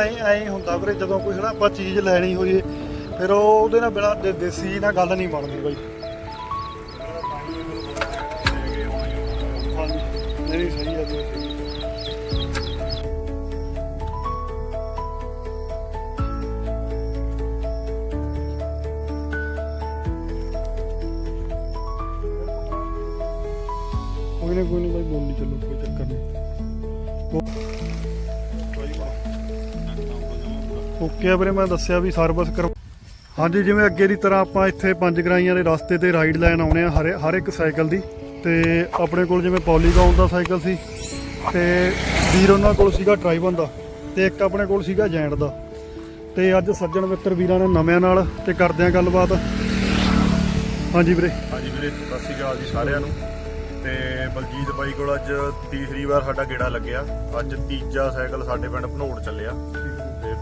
ਐ ਹੁੰਦਾ ਵੀਰੇ, ਜਦੋਂ ਕੋਈ ਹਨਾ ਆਪਾਂ ਚੀਜ਼ ਲੈਣੀ ਹੋਈਏ, ਫਿਰ ਉਹ ਉਹਦੇ ਨਾਲ ਬਿਨਾ ਦੇਸੀ ਨਾਲ ਗੱਲ ਨਹੀਂ ਬਣਦੀ ਬਾਈ। ਨਹੀਂ ਸਹੀ ਹੈ ਜੀ ਕੋਈ ਨਾ ਕੋਈ ਨਾ ਬਾਈ, ਬੋਲੀ ਚੱਲੋ, ਕੋਈ ਚੱਕਰ ਨਹੀਂ। ਓਕੇ ਵੀਰੇ, ਮੈਂ ਦੱਸਿਆ ਵੀ ਸਰਵਿਸ ਕਰ ਹਾਂਜੀ, ਜਿਵੇਂ ਅੱਗੇ ਦੀ ਤਰ੍ਹਾਂ ਆਪਾਂ ਇੱਥੇ ਪੰਜ ਗਰਾਈਆਂ ਦੇ ਰਸਤੇ ਤੇ ਰਾਈਡ ਲੈਣ ਆਉਣੇ ਆ, ਹਰ ਹਰ ਇੱਕ ਸਾਈਕਲ ਦੀ। ਤੇ ਆਪਣੇ ਕੋਲ ਜਿਵੇਂ ਪੋਲੀਗਾਊਨ ਦਾ ਸਾਈਕਲ ਸੀ, ਤੇ ਵੀਰ ਉਹਨਾਂ ਕੋਲ ਸੀਗਾ ਟਰਾਈਬਨ ਦਾ, ਤੇ ਇੱਕ ਆਪਣੇ ਕੋਲ ਸੀਗਾ ਜੈਂਟ ਦਾ। ਤੇ ਅੱਜ ਸੱਜਣ ਮਿੱਤਰ ਵੀਰਾਂ ਨੇ ਨਵਿਆਂ ਨਾਲ ਤੇ ਕਰਦੇ ਆ ਗੱਲਬਾਤ। ਹਾਂਜੀ ਵੀਰੇ। ਹਾਂਜੀ ਵੀਰੇ, ਸਤਿ ਸ਼੍ਰੀ ਅਕਾਲ ਜੀ ਸਾਰਿਆਂ ਨੂੰ। ਤੇ ਬਲਜੀਤ ਬਾਈ ਕੋਲ ਅੱਜ ਤੀਸਰੀ ਵਾਰ ਸਾਡਾ ਗੇੜਾ ਲੱਗਿਆ। ਅੱਜ ਤੀਜਾ ਸਾਈਕਲ ਸਾਡੇ ਪਿੰਡ ਭਨੋੜ ਚੱਲਿਆ।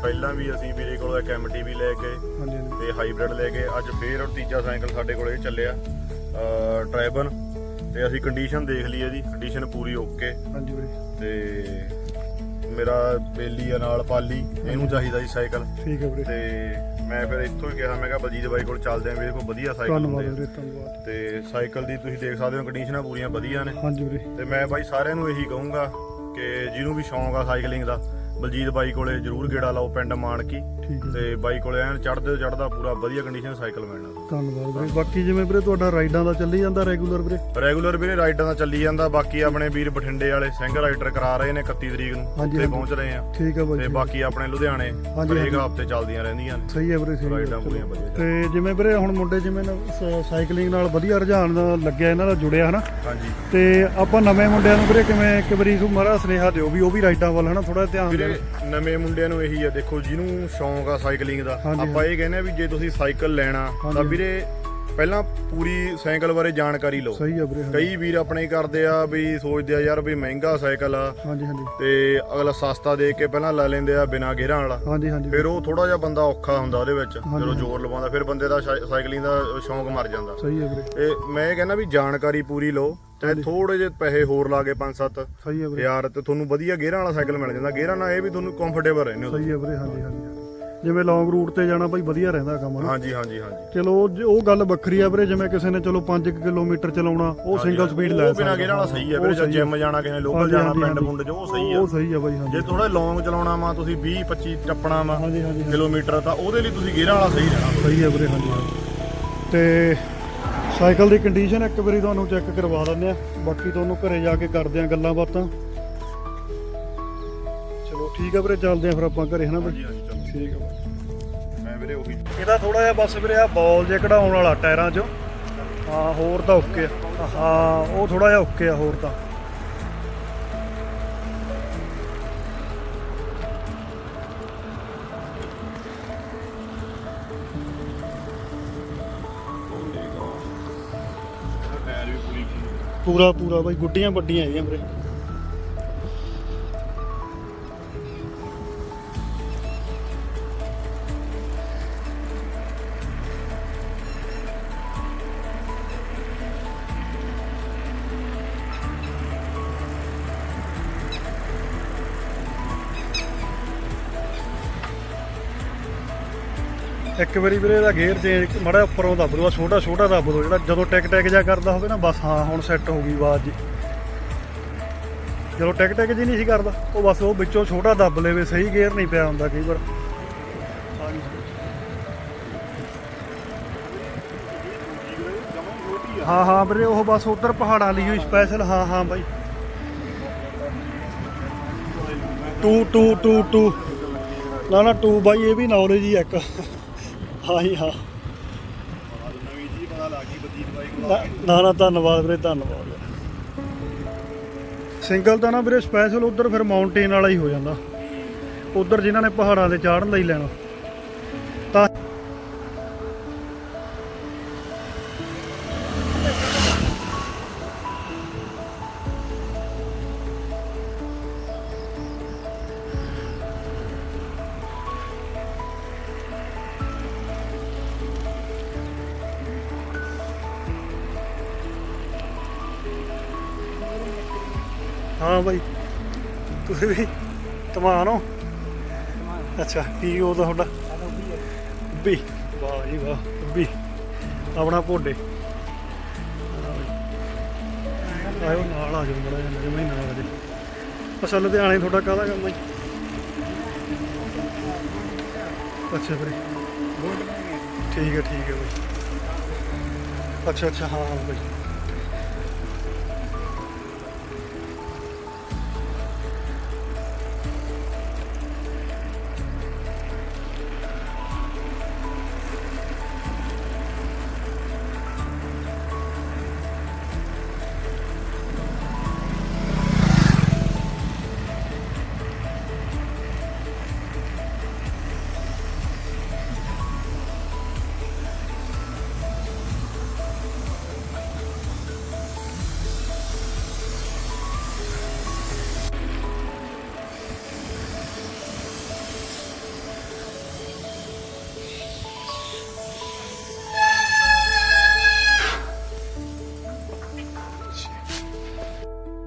ਪਹਿਲਾਂ ਵੀ ਅਸੀਂ ਵੀਰੇ ਕੋਲ ਇੱਕ ਐਮਟੀਵੀ ਲੈ ਗਏ ਹਾਂਜੀ ਹਾਂਜੀ। ਤੇ ਹਾਈਬ੍ਰਿਡ ਲੈ ਗਏ ਅੱਜ ਫੇਰ ਉਹ ਤੀਜਾ ਸਾਈਕਲ ਸਾਡੇ ਕੋਲ ਚੱਲਿਆ ਟ੍ਰਾਈਬਨ ਤੇ ਅਸੀਂ ਕੰਡੀਸ਼ਨ ਦੇਖ ਲਈ ਜੀ ਕੰਡੀਸ਼ਨ ਪੂਰੀ ਓਕੇ ਹਾਂਜੀ ਵੀਰੇ। ਤੇ ਮੇਰਾ ਬੇਲੀ ਆ ਨਾਲ ਪਾਲੀ ਇਹਨੂੰ ਚਾਹੀਦਾ ਜੀ ਸਾਈਕਲ। ਠੀਕ ਹੈ ਵੀਰੇ। ਤੇ ਮੈਂ ਫਿਰ ਇੱਥੋਂ ਹੀ ਕਿਹਾ ਮੈਂ ਕਿਹਾ ਬਲਜੀਤ ਬਾਈ ਕੋਲ ਚੱਲਦੇ ਆਂ ਵੀਰੇ ਕੋਲ ਵਧੀਆ ਸਾਈਕਲ ਧੰਨਵਾਦ ਹੁੰਦੇ ਆ। ਵੀਰੇ ਧੰਨਵਾਦ। ਤੇ ਸਾਈਕਲ ਦੀ ਤੁਸੀਂ ਦੇਖ ਸਕਦੇ ਹੋ ਕੰਡੀਸ਼ਨਾਂ ਪੂਰੀਆਂ ਵਧੀਆ ਨੇ। ਹਾਂਜੀ ਵੀਰੇ। ਤੇ ਮੈਂ ਬਾਈ ਸਾਰਿਆਂ ਨੂੰ ਇਹੀ ਕਹੂੰਗਾ ਕਿ ਜਿਹਨੂੰ ਵੀ ਸ਼ੌਂਕ ਆ ਸਾਈਕਲਿੰਗ ਦਾ ਬਲਜੀਤ ਬਾਈ ਕੋਲੇ ਜਰੂਰ ਗੇੜਾ ਲਾਓ ਪਿੰਡ ਮਾਨਕੀ। ਤੇ ਬਾਈ ਕੋਲੇ ਐਨ ਚੜਦੇ ਚੜਦਾ ਪੂਰਾ ਵਧੀਆ ਕੰਡੀਸ਼ਨ ਸਾਈਕਲ ਮਿਲਣਾ। ਧੰਨਵਾਦ ਵੀਰੇ। ਬਾਕੀ ਜਿਵੇਂ ਵੀਰੇ ਤੁਹਾਡਾ ਰਾਈਡਾਂ ਦਾ ਚੱਲੀ ਜਾਂਦਾ ਰੈਗੂਲਰ ਵੀਰੇ? ਰੈਗੂਲਰ ਵੀਰੇ ਰਾਈਡਾਂ ਦਾ ਚੱਲੀ ਜਾਂਦਾ। ਬਾਕੀ ਆਪਣੇ ਵੀਰ ਬਠਿੰਡੇ ਵਾਲੇ ਸਿੰਘ ਰਾਈਡਰ ਕਰਾ ਰਹੇ ਨੇ 31 ਤਰੀਕ ਨੂੰ। ਉੱਥੇ। ਪਹੁੰਚ ਰਹੇ ਆ। ਠੀਕ ਹੈ ਬਾਈ ਤੇ। ਬਾਕੀ ਆਪਣੇ ਲੁਧਿਆਣੇ ਹਾਂਜੀ, ਹਰੇਕ। ਹਫ਼ਤੇ ਚੱਲਦੀਆਂ ਰਹਿੰਦੀਆਂ ਨੇ। ਸਹੀ ਹੈ ਵੀਰੇ ਸਹੀ ਰਾਈਡਾਂ। ਪੂਰੀਆਂ ਵਧੀਆ ਤੇ ਜਿਵੇਂ ਵੀਰੇ ਹੁਣ ਮੁੰਡੇ ਜਿਵੇਂ ਸ- ਸਾਈਕਲਿੰਗ ਨਾਲ ਵਧੀਆ ਰੁਝਾਨ ਲੱਗਿਆ ਇਹਨਾਂ ਦਾ ਜੁੜਿਆ ਹਨਾ? ਹਾਂਜੀ। ਤੇ ਆਪਾਂ ਨਵੇਂ ਮੁੰਡਿਆਂ ਨੂੰ ਵੀਰੇ ਕਿਵੇਂ ਇੱਕ ਵਾਰੀ ਨੂੰ ਮਾਰਾ ਸੁਨੇਹਾ ਦਿਓ ਵੀ ਉਹ ਵੀ ਰਾਈਡਾਂ ਵੱਲ ਹਨਾ? ਥੋੜਾ ਧਿਆਨ ਨਵੇਂ ਮੁੰਡਿਆਂ ਨੂੰ ਇਹੀ ਆ ਦੇਖੋ ਜਿਹਨੂੰ ਸ਼ੌਂਕ ਆ ਸਾਈਕਲਿੰਗ ਦਾ ਹਾਂਜੀ, ਆਪਾਂ ਇਹ ਕਹਿੰਦੇ ਆ ਵੀ ਜੇ ਤੁਸੀਂ ਸਾਈਕਲ ਲੈਣਾ ਤਾਂ ਹਾਂਜੀ। ਵੀਰੇ ਪਹਿਲਾਂ ਪੂਰੀ ਸਾਈਕਲ ਬਾਰੇ ਜਾਣਕਾਰੀ ਲਓ। ਸਹੀ ਹੈ ਵੀਰੇ ਹਾਂਜੀ। ਕਈ ਵੀਰ ਆਪਣੇ ਕਰਦੇ ਆ ਵੀ ਸੋਚਦੇ ਆ ਯਾਰ ਵੀ ਮਹਿੰਗਾ ਸਾਈਕਲ ਆ। ਹਾਂਜੀ ਹਾਂਜੀ। ਤੇ ਅਗਲਾ ਸਸਤਾ ਦੇਖ ਕੇ ਪਹਿਲਾਂ ਲੈ ਲੈਂਦੇ ਆ ਬਿਨਾ ਗੇਅਰਾਂ ਵਾਲਾ। ਹਾਂਜੀ ਹਾਂਜੀ। ਫਿਰ ਉਹ ਥੋੜਾ ਜਿਹਾ ਬੰਦਾ ਔਖਾ ਹੁੰਦਾ ਉਹਦੇ ਵਿੱਚ ਹਾਂਜੀ। ਜਦੋਂ ਜ਼ੋਰ ਲਵਾਉਂਦਾ ਫਿਰ ਬੰਦੇ ਦਾ ਸਾਈ- ਸਾਈਕਲਿੰਗ ਦਾ ਸ਼ੌਂਕ ਮਰ ਜਾਂਦਾ। ਸਹੀ ਹੈ ਵੀਰੇ। ਤੇ ਮੈਂ ਇਹ ਕਹਿੰਦਾ ਵੀ ਜਾਣਕਾਰੀ ਪੂਰੀ ਲਓ। ਤੇ ਥੋੜੇ ਜਿਹੇ ਪੈਸੇ ਹੋਰ ਲਾ ਕੇ 5-7 ਸਹੀ ਹੈ ਵੀਰੇ। ਯਾਰ ਤੇ ਤੁਹਾਨੂੰ ਵਧੀਆ ਗੇਅਰਾਂ ਵਾਲਾ ਸਾਈਕਲ ਮਿਲ ਜਾਂਦਾ। ਗੇਅਰਾਂ ਨਾਲ ਇਹ ਵੀ ਤੁਹਾਨੂੰ ਕੰਫਰਟੇਬਲ ਰਹਿੰਦੇ ਹੋ ਸਹੀ ਹੈ ਵੀਰੇ ਹਾਂਜੀ ਹਾਂਜੀ। ਜਿਵੇਂ ਲੌਂਗ ਰੂਟ ਤੇ ਜਾਣਾ ਭਾਈ ਵਧੀਆ ਰਹਿੰਦਾ ਕੰਮ ਹਾਂਜੀ ਹਾਂਜੀ ਹਾਂਜੀ। ਚਲੋ ਉਹ ਗੱਲ ਵੱਖਰੀ ਆ ਵੀਰੇ ਜਿਵੇਂ ਕਿਸੇ ਨੇ ਚਲੋ 5 ਕਿਲੋਮੀਟਰ ਚਲਾਉਣਾ ਉਹ ਸਿੰਗਲ ਸਪੀਡ ਲੈ ਉਹ ਬਿਨਾ ਗੇਅਰਾਂ ਵਾਲਾ ਸਹੀ ਹੈ ਵੀਰੇ ਜੇ ਜਿਮ ਜਾਣਾ ਕਿਸੇ ਲੋਕਲ ਹਾਂਜੀ, ਜਾਣਾ ਹਾਂਜੀ, ਪਿੰਡ। ਪੁੰਡ ਜੋ ਉਹ ਸਹੀ ਆ। ਉਹ ਸਹੀ ਆ ਹਾਂਜੀ। ਜੇ ਥੋੜਾ ਲੌਂਗ ਚਲਾਉਣਾ ਵਾ ਤੁਸੀਂ 20 25 ਟੱਪਣਾ ਵਾ ਹਾਂਜੀ ਹਾਂਜੀ। ਕਿਲੋਮੀਟਰ ਤਾਂ ਉਹਦੇ ਲਈ ਤੁਸੀਂ ਗੇਅਰਾਂ ਵਾਲਾ ਸਹੀ ਰਹਿਣਾ। ਸਹੀ ਹੈ ਵੀਰੇ ਹਾਂਜੀ। ਤੇ ਸਾਈਕਲ ਦੀ ਕੰਡੀਸ਼ਨ ਇੱਕ ਵਾਰੀ ਤੁਹਾਨੂੰ ਚੈੱਕ ਕਰਵਾ ਦਿੰਦੇ ਆ ਬਾਕੀ ਤੁਹਾਨੂੰ ਘਰੇ ਜਾ ਕੇ ਕਰਦੇ ਆ ਗੱਲਾਂ ਬਾਤਾਂ। ਚਲੋ ਠੀਕ ਆ ਵੀਰੇ ਚੱਲਦੇ ਆ ਫਿਰ ਆਪਾਂ ਘਰੇ ਹਨਾ ਚਲੋ। ਠੀਕ ਆ ਮੈਂ ਵੀਰੇ ਉਹੀ ਇਹਦਾ ਥੋੜਾ ਜਿਹਾ ਬਸ ਵੀਰੇ ਆ ਬਾਲ ਜੇ ਕਢਾਉਣ ਵਾਲਾ ਟਾਇਰਾਂ 'ਚੋਂ। ਹਾਂ ਹੋਰ ਤਾਂ ਓਕੇ ਆ। ਹਾਂ ਉਹ ਥੋੜਾ ਜਿਹਾ ਓਕੇ ਆ ਹੋਰ ਤਾਂ। ਪੂਰਾ ਪੂਰਾ ਬਾਈ ਗੁੱਡੀਆਂ ਵੱਡੀਆਂ ਹੈਗੀਆਂ ਵੀਰੇ। ਇੱਕ ਵਾਰੀ ਵੀਰੇ ਇਹਦਾ ਗੇਅਰ ਚੇਂਜ ਮੜਾ ਉੱਪਰੋਂ ਦੱਬ ਦੋ ਛੋਟਾ ਛੋਟਾ ਦੱਬ ਦੋ ਜਿਹੜਾ ਜਦੋਂ ਟਿਕ ਟਿਕ ਜਾ ਕਰਦਾ ਹੋਵੇ ਨਾ, ਬਸ ਹਾਂ, ਹੁਣ ਸੈੱਟ ਹੋ ਗਈ ਆਵਾਜ਼ ਜੀ। ਜਦੋਂ ਟਿਕ ਟਿਕ ਜੀ ਨਹੀਂ ਸੀ ਕਰਦਾ, ਉਹ ਬਸ ਉਹ ਵਿੱਚੋਂ ਛੋਟਾ ਦੱਬ ਲੇਵੇ, ਸਹੀ ਗੇਅਰ ਨਹੀਂ ਪਿਆ ਹੁੰਦਾ ਕਈ ਵਾਰ। ਹਾਂ ਹਾਂ ਵੀਰੇ, ਉਹ ਬਸ ਉਧਰ ਪਹਾੜਾਂ ਲਈ ਹੋਈ ਸਪੈਸ਼ਲ ਹਾਂ ਹਾਂ ਬਾਈ। Two two two two. ਨਾ ਨਾ, ਟੂ ਬਾਈ, ਇਹ ਵੀ ਨੌਲੇਜ ਹੀ ਆ ਇੱਕ। ਹਾਂ ਹੀ। ਹਾਂ ਨਵੀਂ ਜੀ ਪਤਾ ਲੱਗ ਗਈ ਬਦੀਪ ਬਾਈ ਕੋਲ ਨਾ- ਨਾ ਨਾ, ਧੰਨਵਾਦ ਵੀਰੇ, ਧੰਨਵਾਦ। ਸਿੰਗਲ ਤਾਂ ਨਾ ਵੀਰੇ ਸਪੈਸ਼ਲ ਉਧਰ ਫਿਰ ਮਾਊਂਟੇਨ ਵਾਲਾ ਹੀ ਹੋ ਜਾਂਦਾ। ਉਧਰ ਜਿਨ੍ਹਾਂ ਨੇ ਪਹਾੜਾਂ ਤੇ ਚਾੜਨ ਲਈ ਲੈਣਾ। ਹਾਂ ਬਾਈ। ਤੁਸੀਂ ਵੀ ਤਮਾਨ ਹੋ? ਅੱਛਾ ਕੀ ਉਹਦਾ ਤੁਹਾਡਾ? ਉੱਬੀ। ਵਾਹ ਜੀ ਵਾਹ ਉੱਬੀ। ਆਪਣਾ ਭੋਡੇ। ਆਇਓ ਨਾਲ ਆ ਜਾਓ ਬੜਾ ਜਿਹਾ ਮੈਂ ਨਾਲ ਆ ਜੇ। ਅਸਲ ਲੁਧਿਆਣੇ ਤੁਹਾਡਾ ਕਾਹਦਾ ਕੰਮ ਹੈ ਅੱਛਾ ਵੀਰੇ। ਠੀਕ ਹੈ ਠੀਕ ਹੈ ਬਈ। ਅੱਛਾ ਅੱਛਾ ਹਾਂ ਹਾਂ ਬਈ।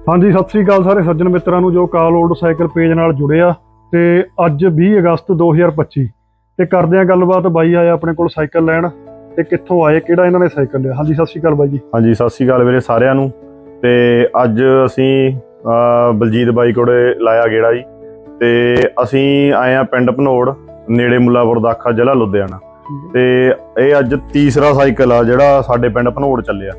ਹਾਂਜੀ ਸਤਿ ਸ੍ਰੀ ਅਕਾਲ ਸਾਰੇ ਸੱਜਣ ਮਿੱਤਰਾਂ ਨੂੰ ਜੋ ਕਾਲ ਓਲਡ ਸਾਈਕਲ ਪੇਜ ਨਾਲ ਜੁੜੇ ਆ ਤੇ ਅੱਜ 20 ਅਗਸਤ 2025 ਤੇ ਕਰਦੇ ਆ ਗੱਲਬਾਤ ਬਾਈ ਆਇਆ ਆਪਣੇ ਕੋਲ ਸਾਈਕਲ ਲੈਣ ਤੇ ਕਿੱਥੋਂ ਆਏ ਕਿਹੜਾ ਇਹਨਾਂ ਨੇ ਸਾਈਕਲ ਲਿਆ? ਹਾਂਜੀ ਸਤਿ ਸ੍ਰੀ ਅਕਾਲ ਬਾਈ ਜੀ। ਹਾਂਜੀ ਸਤਿ ਸ਼੍ਰੀ ਅਕਾਲ ਵੀਰੇ ਸਾਰਿਆਂ ਨੂੰ ਤੇ ਅੱਜ ਅਸੀਂ ਬਲਜੀਤ ਬਾਈ ਕੋਲੇ ਲਾਇਆ ਗੇੜਾ ਜੀ ਤੇ ਅਸੀਂ ਆਏ ਆ ਪਿੰਡ ਭਨੋੜ ਨੇੜੇ ਮੁੱਲਾਪੁਰ ਦਾਖਾ ਜ਼ਿਲ੍ਹਾ ਲੁਧਿਆਣਾ ਤੇ ਇਹ ਅੱਜ ਤੀਸਰਾ ਸਾਈਕਲ ਆ ਜਿਹੜਾ ਸਾਡੇ ਪਿੰਡ ਭਨੋੜ ਚੱਲਿਆ।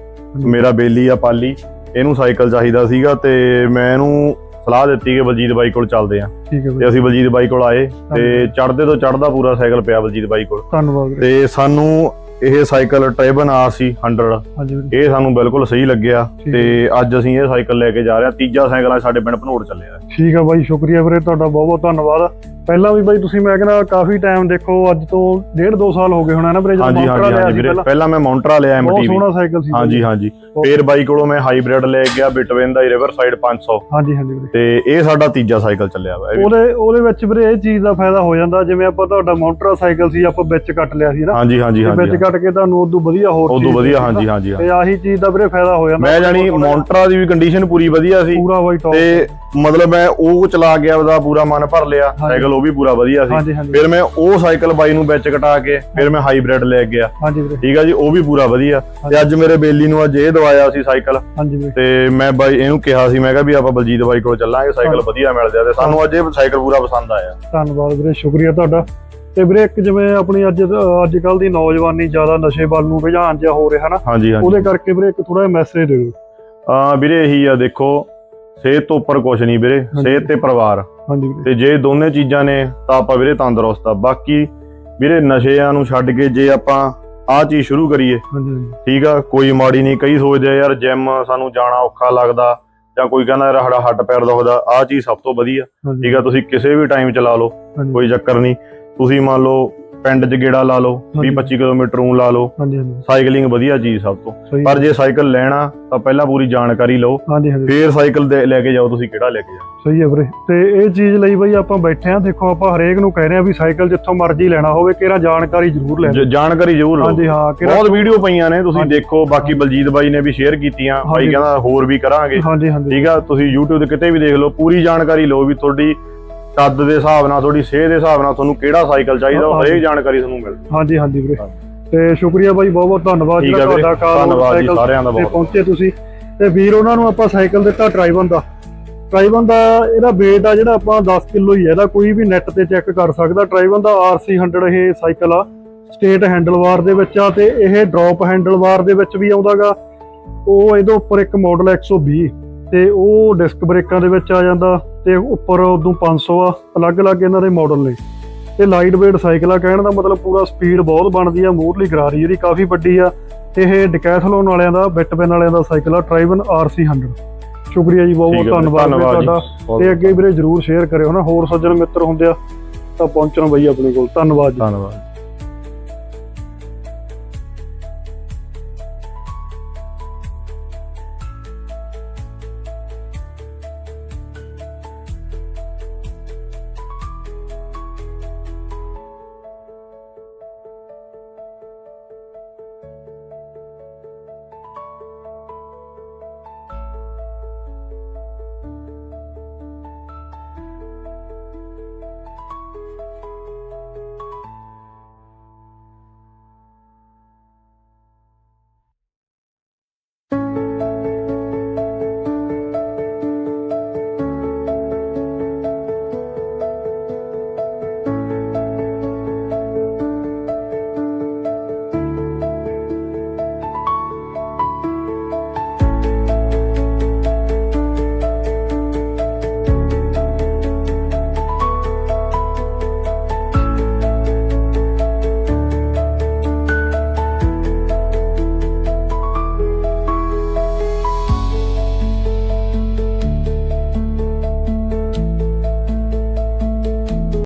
ਮੇਰਾ ਬੇਲੀ ਆ ਪਾਲੀ। ਇਹਨੂੰ ਸਾਈਕਲ ਚਾਹੀਦਾ ਸੀਗਾ ਤੇ ਮੈਂ ਇਹਨੂੰ ਸਲਾਹ ਦਿੱਤੀ ਕਿ ਬਲਜੀਤ ਬਾਈ ਕੋਲ ਚੱਲਦੇ ਆ। ਠੀਕ ਹੈ ਤੇ ਅਸੀਂ ਬਲਜੀਤ ਬਾਈ ਕੋਲ ਆਏ ਤੇ ਚੜਦੇ ਤੋਂ ਚੜਦਾ ਪੂਰਾ ਸਾਈਕਲ ਪਿਆ ਬਲਜੀਤ ਬਾਈ ਕੋਲ। ਧੰਨਵਾਦ। ਤੇ ਸਾਨੂੰ ਇਹ ਸਾਈਕਲ ਟ੍ਰੇਬਨ ਆਰਸੀ 100 ਹਾਂਜੀ। ਵੀਰੇ ਇਹ ਸਾਨੂੰ ਬਿਲਕੁਲ ਸਹੀ ਲੱਗਿਆ ਤੇ ਅੱਜ ਅਸੀਂ ਇਹ ਸਾਈਕਲ ਲੈ ਕੇ ਜਾ ਰਹੇ ਹਾਂ। ਤੀਜਾ ਸਾਈਕਲ ਆ ਸਾਡੇ ਪਿੰਡ ਭਨੋੜ ਚੱਲਿਆ ਠੀਕ ਆ ਬਾਈ ਸ਼ੁਕਰੀਆ ਵੀਰੇ ਤੁਹਾਡਾ ਬਹੁਤ ਬਹੁਤ ਧੰਨਵਾਦ। ਪਹਿਲਾਂ ਵੀ ਬਾਈ ਤੁਸੀਂ ਮੈਂ ਕਹਿੰਦਾ ਕਾਫੀ ਟਾਈਮ ਦੇਖੋ ਅੱਜ ਤੋਂ ਡੇਢ ਦੋ ਸਾਲ ਹੋ ਗਏ ਹੋਣਾ ਨਾ ਵੀਰੇ ਜਦੋਂ ਹਾਂਜੀ ਹਾਂਜੀ ਲਿਆ ਹਾਂਜੀ ਸੀ ਵੀਰੇ। ਪਹਿਲਾਂ। ਪਹਿਲਾਂ ਮੈਂ ਮੌਂਟਰਾ ਲਿਆ ਬਹੁਤ ਐਮਟੀਵੀ ਸੋਹਣਾ ਸਾਈਕਲ ਸੀ ਹਾਂਜੀ। ਹਾਂਜੀ। ਫੇਰ ਬਾਈ ਕੋਲੋਂ ਮੈਂ ਹਾਈਬ੍ਰਿਡ ਲੈ ਗਿਆ ਬਿਟਵੇਨ ਦਾ ਰਿਵਰ ਸਾਈਡ 500 ਹਾਂਜੀ ਹਾਂਜੀ ਵੀਰੇ। ਤੇ ਇਹ ਸਾਡਾ ਤੀਜਾ ਸਾਈਕਲ ਚੱਲਿਆ ਵਾ ਇਹ ਵੀ। ਉਹਦੇ ਉਹਦੇ ਵਿੱਚ ਵੀਰੇ ਇਹ ਚੀਜ਼ ਦਾ ਫਾਇਦਾ ਹੋ ਜਾਂਦਾ ਜਿਵੇਂ ਆਪਾਂ ਤੁਹਾਡਾ ਮੌਂਟਰਾ ਸਾਈਕਲ ਸੀ ਆਪਾਂ ਵਿੱਚ ਕੱਟ ਲਿਆ ਸੀ ਨਾ। ਹਾਂਜੀ ਹਾਂਜੀ ਤੇ ਹਾਂਜੀ ਵਿੱਚ ਕੱਟ ਕੇ ਤੁਹਾਨੂੰ ਉਦੋਂ ਵਧੀਆ ਹੋਰ ਉਦੋਂ ਵਧੀਆ ਹਾਂਜੀ। ਹਾਂਜੀ। ਤੇ ਆਹੀ ਚੀਜ਼ ਦਾ ਵੀਰੇ ਫਾਇਦਾ ਹੋ ਜਾਂਦਾ ਮੈਂ ਜਿਹਾ ਮੌਂਟਰਾ ਦੀ ਵੀ ਕੰਡੀਸ਼ਨ ਪੂਰੀ ਵਧੀਆ ਸੀ। ਪੂਰਾ ਬਾਈ ਟੌਪ ਤੇ ਮਤਲਬ ਮੈਂ ਉਹ ਚਲਾ ਗਿਆ ਉਹਦਾ ਪੂਰਾ ਮਨ ਭਰ ਲਿਆ। ਸਾਈਕਲ ਉਹ ਵੀ ਪੂਰਾ ਵਧੀਆ ਸੀ। ਫਿਰ ਮੈਂ ਉਹ ਸਾਈਕਲ ਬਾਈ ਨੂੰ ਵਿੱਚ ਕਟਾ ਕੇ ਫਿਰ ਮੈਂ ਹਾਈਬ੍ਰਿਡ ਲੈ ਗਿਆ। ਠੀਕ ਆ ਜੀ ਉਹ ਵੀ ਪੂਰਾ ਵਧੀਆ। ਤੇ ਅੱਜ ਮੇਰੇ ਬੇਲੀ ਨੂੰ ਅੱਜ ਇਹ ਦਵਾਇਆ ਸੀ ਸਾਈਕਲ ਤੇ ਮੈਂ ਬਾਈ ਇਹਨੂੰ ਕਿਹਾ ਸੀ ਮੈਂ ਕਿਹਾ ਵੀ ਆਪਾਂ ਬਲਜੀਤ ਬਾਈ ਕੋਲ ਚੱਲਾਂਗੇ ਸਾਈਕਲ। ਵਧੀਆ ਮਿਲ ਜਾ ਤੇ ਸਾਨੂੰ ਅੱਜ ਇਹ ਸਾਈਕਲ ਪੂਰਾ ਪਸੰਦ ਆਇਆ। ਧੰਨਵਾਦ ਵੀਰੇ ਸ਼ੁਕਰੀਆ ਤੁਹਾਡਾ। ਤੇ ਵੀਰੇ ਇੱਕ ਜਿਵੇਂ ਆਪਣੀ ਅੱਜ ਅੱਜ ਕੱਲ ਦੀ ਨੌਜਵਾਨੀ ਜ਼ਿਆਦਾ ਨਸ਼ੇ ਵੱਲ ਨੂੰ ਰੁਝਾਨ ਜਿਹਾ ਹੋ ਰਿਹਾ ਨਾ ਉਹਦੇ ਕਰਕੇ ਵੀਰੇ ਇੱਕ ਥੋੜਾ ਜਿਹਾ ਮੈਸੇਜ ਦਿਓ। ਆ ਵੀਰੇ ਇਹੀ ਆ ਦੇਖੋ ਸਿਹਤ ਤੋਂ ਉੱਪਰ ਕੁਝ ਨਹੀਂ ਵੀਰੇ ਸਿਹਤ ਤੇ ਪਰਿਵਾਰ। ਹਾਂਜੀ ਤੇ ਜੇ ਦੋਨੇ ਚੀਜ਼ਾਂ ਨੇ ਤਾਂ ਆਪਾਂ ਵੀਰੇ ਤੰਦਰੁਸਤ ਆ। ਬਾਕੀ ਵੀਰੇ ਨਸ਼ਿਆਂ ਨੂੰ ਛੱਡ ਕੇ ਜੇ ਆਪਾਂ ਆਹ ਚੀਜ਼ ਸ਼ੁਰੂ ਕਰੀਏ ਠੀਕ ਆ ਕੋਈ ਮਾੜੀ ਨਹੀਂ ਕਈ ਸੋਚਦੇ ਆ ਯਾਰ ਜਿਮ ਸਾਨੂੰ ਜਾਣਾ ਔਖਾ ਲੱਗਦਾ ਜਾਂ ਕੋਈ ਕਹਿੰਦਾ ਯਾਰ ਸਾਡਾ ਹੱਡ ਪੈਰ ਦੁਖਦਾ ਆਹ ਚੀਜ਼ ਸਭ ਤੋਂ ਵਧੀਆ। ਠੀਕ ਆ ਤੁਸੀਂ ਕਿਸੇ ਵੀ ਟਾਈਮ ਚਲਾ ਲਓ ਕੋਈ ਚੱਕਰ ਨਹੀਂ। ਤੁਸੀਂ ਮੰਨ ਲਓ ਪਿੰਡ 'ਚ ਗੇੜਾ ਲਾ ਲਓ 20 ਹਾਂਜੀ। 25 ਕਿਲੋਮੀਟਰ ਨੂੰ ਲਾ ਲਓ। ਹਾਂਜੀ ਹਾਂਜੀ। ਸਾਈਕਲਿੰਗ ਵਧੀਆ ਚੀਜ਼ ਸਭ ਤੋਂ। ਪਰ ਜੇ ਸਾਈਕਲ ਲੈਣਾ ਤਾਂ ਪਹਿਲਾਂ ਪੂਰੀ ਜਾਣਕਾਰੀ ਲਓ। ਹਾਂਜੀ ਹਾਂਜੀ। ਫੇਰ ਸਾਈਕਲ ਦੇ ਲੈ ਕੇ ਜਾਓ ਤੁਸੀਂ ਕਿਹੜਾ ਲੈ ਕੇ ਜਾਓ ਸਹੀ ਹੈ ਵੀਰੇ। ਤੇ ਇਹ ਚੀਜ਼ ਲਈ ਬਈ ਆਪਾਂ ਬੈਠੇ ਆ ਦੇਖੋ ਆਪਾਂ ਹਰੇਕ ਨੂੰ ਕਹਿ ਰਹੇ ਆ ਵੀ ਸਾਈਕਲ ਜਿੱਥੋਂ ਮਰਜ਼ੀ ਲੈਣਾ ਹੋਵੇ ਕਿਹੜਾ ਜਾਣਕਾਰੀ ਜ਼ਰੂਰ ਲੈ ਜਾਣਕਾਰੀ ਜ਼ਰੂਰ ਲਓ। ਹਾਂਜੀ ਹਾਂ ਬਹੁਤ ਵੀਡੀਓ ਪਈਆਂ ਨੇ ਤੁਸੀਂ। ਦੇਖੋ। ਬਾਕੀ ਬਲਜੀਤ ਬਾਈ ਨੇ ਵੀ ਸ਼ੇਅਰ ਕੀਤੀਆਂ। ਬਾਈ। ਕਹਿੰਦਾ ਹੋਰ ਵੀ ਕਰਾਂਗੇ। ਹਾਂਜੀ ਹਾਂਜੀ। ਠੀਕ ਆ ਤੁਸੀਂ YouTube ਤੇ ਕਿਤੇ ਵੀ ਦੇਖ ਲਓ ਪੂਰੀ ਜਾਣਕਾਰੀ ਲਓ ਵੀ ਤੁਹਾਡੀ ਕੱਦ ਦੇ ਹਿਸਾਬ ਨਾਲ ਤੁਹਾਡੀ ਸਿਹਤ ਦੇ ਹਿਸਾਬ ਨਾਲ ਤੁਹਾਨੂੰ ਕਿਹੜਾ ਸਾਈਕਲ ਚਾਹੀਦਾ ਉਹ। ਹਰੇਕ ਜਾਣਕਾਰੀ ਤੁਹਾਨੂੰ ਮਿਲ ਹਾਂਜੀ ਹਾਂਜੀ ਵੀਰੇ। ਤੇ ਸ਼ੁਕਰੀਆ ਬਾਈ ਬਹੁਤ ਬਹੁਤ ਧੰਨਵਾਦ ਜਿਹੜਾ ਤੁਹਾਡਾ ਜੀ ਸਾਈਕਲ ਸਾਰਿਆਂ ਦਾ ਤੇ ਬਹੁਤ। ਪਹੁੰਚੇ ਤੁਸੀਂ। ਤੇ ਵੀਰ ਉਹਨਾਂ ਨੂੰ ਆਪਾਂ ਸਾਈਕਲ ਦਿੱਤਾ ਟਰਾਈਬਨ ਦਾ। ਟਰਾਈਬਨ ਦਾ ਇਹਦਾ weight ਆ ਜਿਹੜਾ ਆਪਾਂ 10 ਕਿਲੋ ਹੀ ਹੈ ਇਹਦਾ ਕੋਈ ਵੀ ਨੈਟ ਤੇ ਚੈੱਕ ਕਰ ਸਕਦਾ। ਟਰਾਈਬਨ ਦਾ RC 100 ਇਹ ਸਾਈਕਲ ਆ। ਸਟੇਟ ਹੈਂਡਲਬਾਰ ਦੇ ਵਿੱਚ ਆ ਤੇ ਇਹ ਡ੍ਰੌਪ ਹੈਂਡਲਬਾਰ ਦੇ ਵਿੱਚ ਵੀ ਆਉਂਦਾਗਾ। ਉਹ ਇਹਦੇ ਉੱਪਰ ਇੱਕ ਮਾਡਲ 120 ਤੇ ਉਹ ਡਿਸਕ ਬ੍ਰੇਕਾਂ ਦੇ ਵਿੱਚ ਆ ਜਾਂਦਾ ਤੇ ਉੱਪਰ ਉਦੋਂ 500 ਆ ਅਲੱਗ-ਅਲੱਗ ਇਹਨਾਂ ਦੇ ਮਾਡਲ ਨੇ। ਤੇ ਲਾਈਟ weight ਸਾਈਕਲ ਆ ਕਹਿਣ ਦਾ ਮਤਲਬ ਪੂਰਾ ਸਪੀਡ ਬਹੁਤ ਬਣਦੀ ਆ ਮੂਹਰਲੀ ਗਰਾਰੀ ਜਿਹੜੀ ਕਾਫੀ ਵੱਡੀ ਆ। ਇਹ ਡਿਕੈਥਲੋਨ ਵਾਲਿਆਂ ਦਾ ਬਿਟਪੈਨ ਵਾਲਿਆਂ ਦਾ ਸਾਈਕਲ ਆ ਟਰਾਈਬਨ RC 100 ਸ਼ੁਕਰੀਆ ਜੀ ਬਹੁਤ ਬਹੁਤ ਧੰਨਵਾਦ। ਤੁਹਾਡਾ। ਤੇ ਅੱਗੇ ਵੀਰੇ ਜਰੂਰ ਸ਼ੇਅਰ ਕਰਿਓ ਨਾ ਹੋਰ ਸੱਜਣ ਮਿੱਤਰ ਹੁੰਦੇ ਆ ਤਾਂ ਪਹੁੰਚਣ ਬਈ ਆਪਣੇ ਕੋਲ। ਧੰਨਵਾਦ ਜੀ। ਧੰਨਵਾਦ।